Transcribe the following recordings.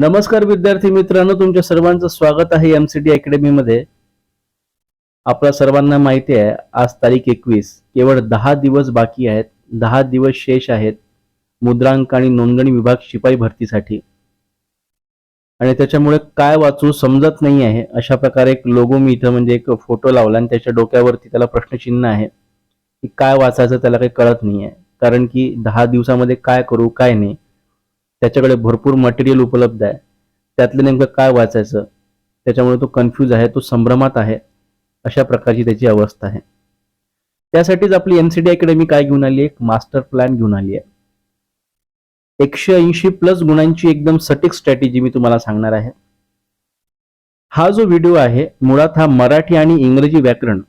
नमस्कार विद्यार्थी मित्रांनो तुमच्या सर्वांचं स्वागत आहे एम सी टी अकॅडमीमध्ये आपल्या सर्वांना माहिती आहे आज तारीख एकवीस. केवळ दहा दिवस बाकी आहेत. दहा दिवस शेष आहेत. मुद्रांक आणि नोंदणी विभाग शिपाई भरतीसाठी. आणि त्याच्यामुळे काय वाचू समजत नाही आहे अशा प्रकारे एक लोगो मी इथं म्हणजे एक फोटो लावला आणि त्याच्या डोक्यावरती त्याला प्रश्नचिन्ह आहे. की काय वाचायचं त्याला काही कळत नाही आहे कारण की दहा दिवसामध्ये काय करू काय नाही. त्याच्याकडे भरपूर मटेरियल उपलब्ध आहे. त्यातलं नेमकं काय वाचायचं? त्याच्यामुळे तो कन्फ्यूज आहे तो संभ्रमात आहे. अशा प्रकारची त्याची अवस्था आहे. त्यासाठीच आपली एनसीडी अकॅडमी काय घेऊन आली एक मास्टर प्लॅन घेऊन आली आहे. एकशे ऐंशी प्लस गुणांची एकदम सटीक स्ट्रॅटेजी मी तुम्हाला सांगणार आहे. हा जो व्हिडिओ आहे मुळात हा मराठी आणि इंग्रजी व्याकरण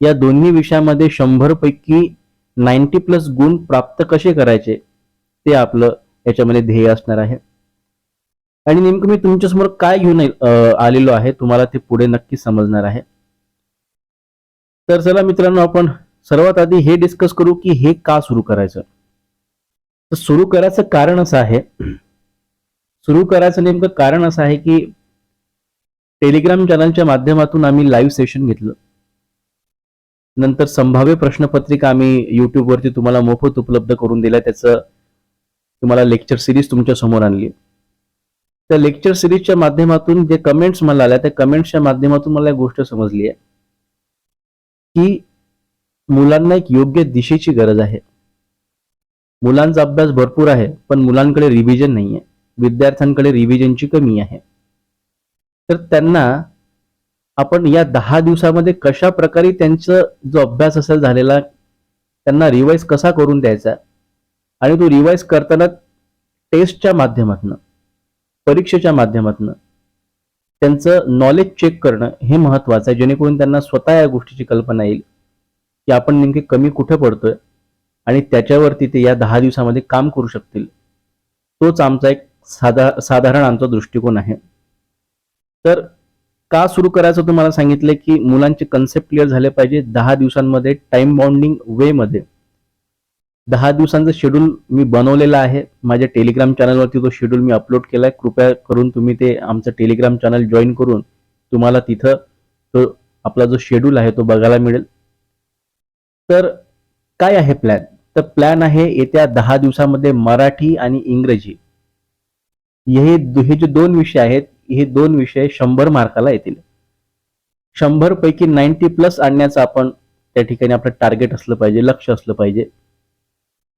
या दोन्ही विषयामध्ये शंभर पैकी नाईन्टी प्लस गुण प्राप्त कसे करायचे? ते आपलं याच्यामध्ये ध्येय असणार आहे. आणि नेमकं मी तुमच्यासमोर काय घेऊन आलेलो आहे तुम्हाला ते पुढे नक्की समजणार आहे. तर चला मित्रांनो आपण सर्वात आधी हे डिस्कस करू की हे का सुरू करायचं? तर सुरू करायचं कारण असं आहे सुरू करायचं नेमकं कारण असं आहे की टेलिग्राम चॅनलच्या माध्यमातून आम्ही लाईव्ह सेशन घेतलं. नंतर संभाव्य प्रश्नपत्रिका आम्ही युट्यूबवरती तुम्हाला मोफत उपलब्ध करून दिल्या त्याचं तुम्हाला लेक्चर सिरीज तुमच्यासमोर आणली त्या लेक्चर सिरीजच्या माध्यमातून जे कमेंट्स मला आल्या त्या कमेंट्सच्या माध्यमातून मला एक गोष्ट समजली आहे. की मुलांना एक योग्य दिशेची गरज आहे. मुलांचा अभ्यास भरपूर आहे पण मुलांकडे रिव्हिजन नाही आहे विद्यार्थ्यांकडे रिव्हिजनची कमी आहे. तर त्यांना आपण या दहा दिवसामध्ये कशा प्रकारे त्यांचा जो अभ्यास असेल झालेला त्यांना रिवाईज कसा करून द्यायचा? आणि तो रिवाईज करताना टेस्टच्या माध्यमातून परीक्षेच्या माध्यमातून त्यांचं नॉलेज चेक करणं हे महत्वाचं आहे. जेणेकरून त्यांना स्वतः या गोष्टीची कल्पना येईल की आपण नेमके कमी कुठे पडतोय आणि त्याच्यावरती ते या दहा दिवसामध्ये काम करू शकतील. तोच आमचा एक साधा साधारण आमचा दृष्टिकोन आहे. तर का सुरू करायचं? तुम्हाला सांगितलं की मुलांचे कन्सेप्ट क्लिअर झाले पाहिजे. दहा दिवसांमध्ये टाइम बाउंडिंग वेमध्ये दहा दिवसांचं शेड्यूल मी बनवलेलं आहे. माझ्या टेलिग्राम चॅनलवरती तो शेड्यूल मी अपलोड केला आहे कृपया करून तुम्ही ते आमचं टेलिग्राम चॅनल जॉईन करून तुम्हाला तिथं तो आपला जो शेड्यूल आहे तो बघायला मिळेल. तर काय आहे प्लॅन तर प्लॅन आहे येत्या दहा दिवसामध्ये मराठी आणि इंग्रजी. हे हे जे दोन विषय आहेत हे दोन विषय शंभर मार्काला येतील. शंभर पैकी नाईन्टी प्लस आणण्याचं आपण त्या ठिकाणी आपलं टार्गेट असलं पाहिजे लक्ष असलं पाहिजे.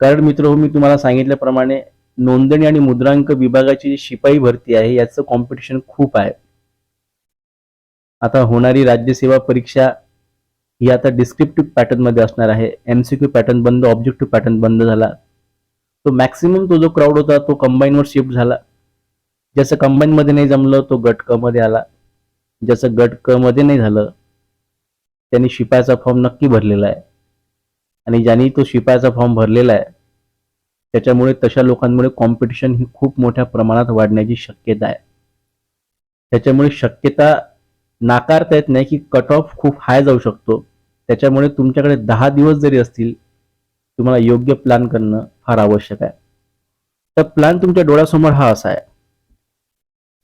कारण मित्र हो मी तुम्हाला सांगितल्याप्रमाणे नोंदणी आणि मुद्रांक विभागाची जी शिपाई भरती आहे याचं कॉम्पिटिशन खूप आहे. आता होणारी राज्यसेवा परीक्षा ही आता डिस्क्रिप्टिव्ह पॅटर्नमध्ये असणार आहे. एमसीक्यू पॅटर्न बंद ऑब्जेक्टिव्ह पॅटर्न बंद झाला. तो मॅक्सिमम तो जो क्राऊड होता तो कंबाईनवर शिफ्ट झाला. ज्याचं कंबाईन मध्ये नाही जमलं तो गट क मध्ये आला. ज्याचं गट क मध्ये नाही झालं त्यांनी शिपायाचा फॉर्म नक्की भरलेला आहे. आणि ज्यांनी तो शिपायाचा फॉर्म भरलेला आहे त्याच्यामुळे तशा लोकांमुळे कॉम्पिटिशन ही खूप मोठ्या प्रमाणात वाढण्याची शक्यता आहे. त्याच्यामुळे शक्यता नाकारता येत नाही की कट ऑफ खूप हाय जाऊ शकतो. त्याच्यामुळे तुमच्याकडे दहा दिवस जरी असतील तुम्हाला योग्य प्लॅन करणं फार आवश्यक आहे. तर प्लॅन तुमच्या डोळ्यासमोर हा असा आहे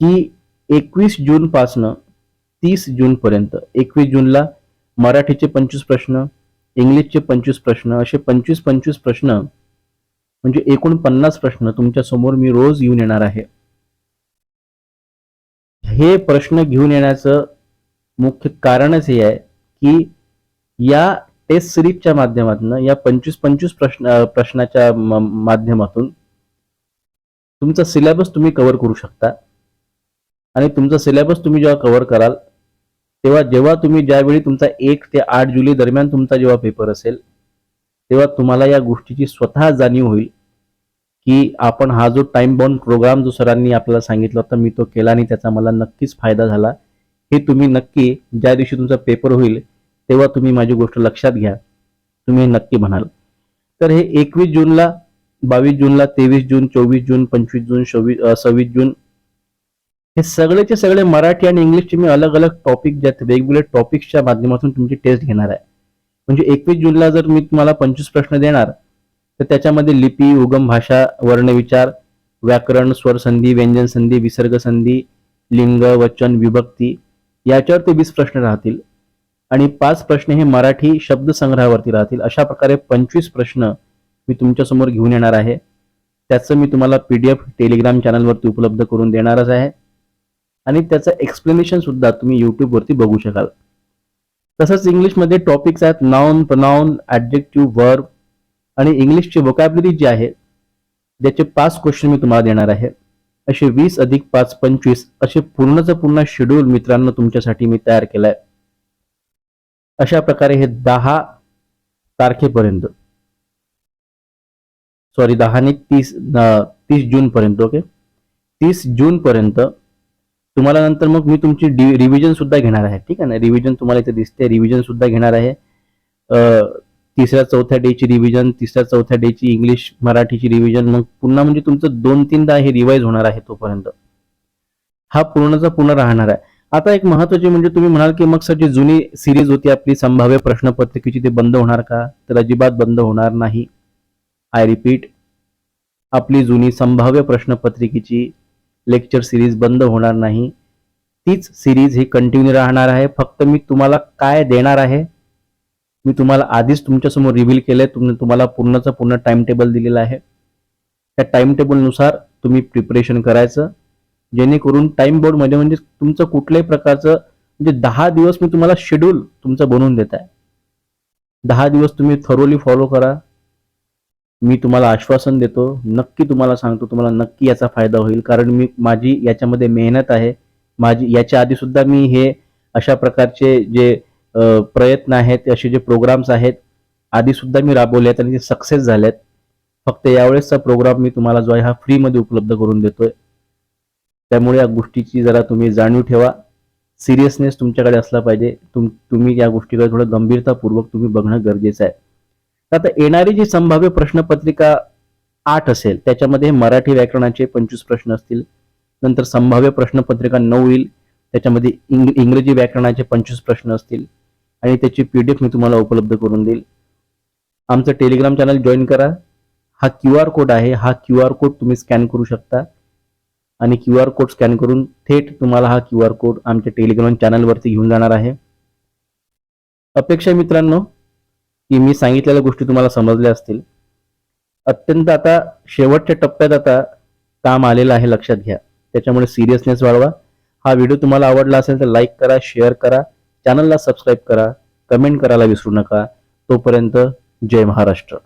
की एकवीस जूनपासनं तीस जूनपर्यंत एकवीस जूनला मराठीचे पंचवीस प्रश्न इंग्लिशचे पंचवीस प्रश्न असे पंचवीस पंचवीस प्रश्न म्हणजे एकूण पन्नास प्रश्न तुमच्यासमोर मी रोज येऊन येणार आहे. हे प्रश्न घेऊन येण्याचं मुख्य कारणच हे आहे की या टेस्ट सिरीजच्या माध्यमातून या पंचवीस पंचवीस प्रश्न प्रश्नाच्या माध्यमातून तुमचा सिलेबस तुम्ही कव्हर करू शकता. आणि तुमचा सिलेबस तुम्ही जेव्हा कव्हर कराल तेव्हा जेव्हा तुम्ही ज्यावेळी तुमचा एक ते आठ जुलै दरम्यान तुमचा जेव्हा पेपर असेल तेव्हा तुम्हाला या गोष्टीची स्वतः जाणीव होईल की आपण हा जो टाइम बाउंड प्रोग्राम जो सरांनी आपल्याला सांगितला होता मी तो केला आणि त्याचा मला नक्कीच फायदा झाला हे तुम्ही नक्की ज्या दिवशी तुमचा पेपर होईल तेव्हा तुम्ही माझी गोष्ट लक्षात घ्या. तुम्ही नक्की म्हणाल. तर हे एकवीस जूनला बावीस जूनला तेवीस जून चोवीस जून पंचवीस जून सव्वीस जून हे सगळेचे सगळे मराठी आणि इंग्लिशचे मी अलग अलग टॉपिक ज्यात वेगवेगळे टॉपिक्सच्या माध्यमातून तुमची टेस्ट घेणार आहे. म्हणजे एकवीस जूनला जर मी तुम्हाला पंचवीस प्रश्न देणार तर त्याच्यामध्ये लिपी उगम भाषा वर्णविचार व्याकरण स्वर संधी व्यंजन संधी विसर्ग संधी लिंग वचन विभक्ती याच्यावर ते वीस प्रश्न राहतील. आणि पाच प्रश्न हे मराठी शब्दसंग्रहावरती राहतील. अशा प्रकारे पंचवीस प्रश्न मी तुमच्यासमोर घेऊन येणार आहे. त्याचं मी तुम्हाला पी डी एफ टेलिग्राम चॅनलवरती उपलब्ध करून देणारच आहे. आणि त्याचं एक्सप्लेनेशन सुद्धा तुम्ही युट्यूबवरती बघू शकाल. तसंच इंग्लिशमध्ये टॉपिक्स आहेत नाउन प्रनाउन ॲडजेक्टिव्ह वर्ब आणि इंग्लिशची वोकॅबलरी जी आहे ज्याचे पाच क्वेश्चन मी तुम्हाला देणार आहे. असे वीस अधिक पाच पंचवीस असे पूर्णचं पूर्ण शेड्यूल मित्रांनो तुमच्यासाठी मी तयार केलाय. अशा प्रकारे हे दहा तारखेपर्यंत. सॉरी दहा आणि तीस तीस जूनपर्यंत ओके तीस जूनपर्यंत तुम्हाला नंतर मग मी तुमची डि रिव्हिजन सुद्धा घेणार आहे ठीक आहे ना? रिव्हिजन तुम्हाला इथे दिसते रिव्हिजन सुद्धा घेणार आहे. तिसऱ्या चौथ्या डेची रिव्हिजन तिसऱ्या चौथ्या डेची इंग्लिश मराठीची रिव्हिजन मग पुन्हा म्हणजे तुमचं दोन तीनदा हे रिवाईज होणार आहे तोपर्यंत. हा पूर्णचा पूर्ण राहणार आहे. आता एक महत्त्वाचे म्हणजे तुम्ही म्हणाल की मग सर जी जुनी सिरीज होती आपली संभाव्य प्रश्नपत्रिकेची ते बंद होणार का? तर अजिबात बंद होणार नाही. आय रिपीट आपली जुनी संभाव्य प्रश्नपत्रिकेची लेक्चर सिरीज बंद होणार नाही. तीच सिरीज ही कंटिन्यू राहणार आहे. फक्त मी तुम्हाला काय देणार आहे मी तुम्हाला आधीच तुमच्यासमोर रिव्हील आहे तुम तुम्हाला पूर्णचा पूर्ण टाइम टेबल दिलेला आहे. त्या टाइम टेबलनुसार तुम्ही प्रिपरेशन करायचं. जेणेकरून टाइम बोर्डमध्ये म्हणजे तुमचं कुठल्याही प्रकारचं म्हणजे दहा दिवस मी तुम्हाला शेड्यूल तुमचं बनवून देत आहे. दहा दिवस तुम्ही थरोली फॉलो करा. मी तुम्हाला आश्वासन देतो नक्की तुम्हाला सांगतो तुम्हाला नक्की याचा फायदा होईल. कारण मी माझी याच्यामध्ये मेहनत आहे. माझी याच्या आधी सुद्धा मी हे अशा प्रकारचे जे प्रयत्न आहेत असे जे प्रोग्राम्स आहेत आधी सुद्धा मी राबवले आहेत आणि ते सक्सेस झालेत. फक्त यावेळेसचा प्रोग्राम मी तुम्हाला जो आहे हा फ्रीमध्ये उपलब्ध करून देतोय. त्यामुळे या गोष्टीची जरा तुम्ही जाणीव ठेवा. सिरियसनेस तुमच्याकडे असला पाहिजे. तुम तुम्ही या गोष्टीकडे थोडं गंभीरतापूर्वक तुम्ही बघणं गरजेचं आहे. आता येणारी जी संभाव्य प्रश्नपत्रिका आठ असेल त्याच्यामध्ये मराठी व्याकरणाचे पंचवीस प्रश्न असतील. नंतर संभाव्य प्रश्नपत्रिका नऊ येईल त्याच्यामध्ये इंग इंग्रजी व्याकरणाचे पंचवीस प्रश्न असतील. आणि त्याची पी डी एफ मी तुम्हाला उपलब्ध करून देईल. आमचं टेलिग्राम चॅनल जॉईन करा. हा क्यू आर कोड आहे हा क्यू आर कोड तुम्ही स्कॅन करू शकता. आणि क्यू आर कोड स्कॅन करून थेट तुम्हाला हा क्यू आर कोड आमच्या टेलिग्राम चॅनलवरती घेऊन जाणार आहे. अपेक्षा मित्रांनो की मी सांगितलेल्या गोष्टी तुम्हाला समजल्या असतील. अत्यंत आता शेवटच्या टप्प्यात आता काम आलेलं आहे लक्षात घ्या. त्याच्यामुळे सिरियसनेस वाढवा. हा व्हिडिओ तुम्हाला आवडला असेल तर लाईक करा शेअर करा. चॅनलला सबस्क्राईब करा. कमेंट करायला विसरू नका. तोपर्यंत जय महाराष्ट्र.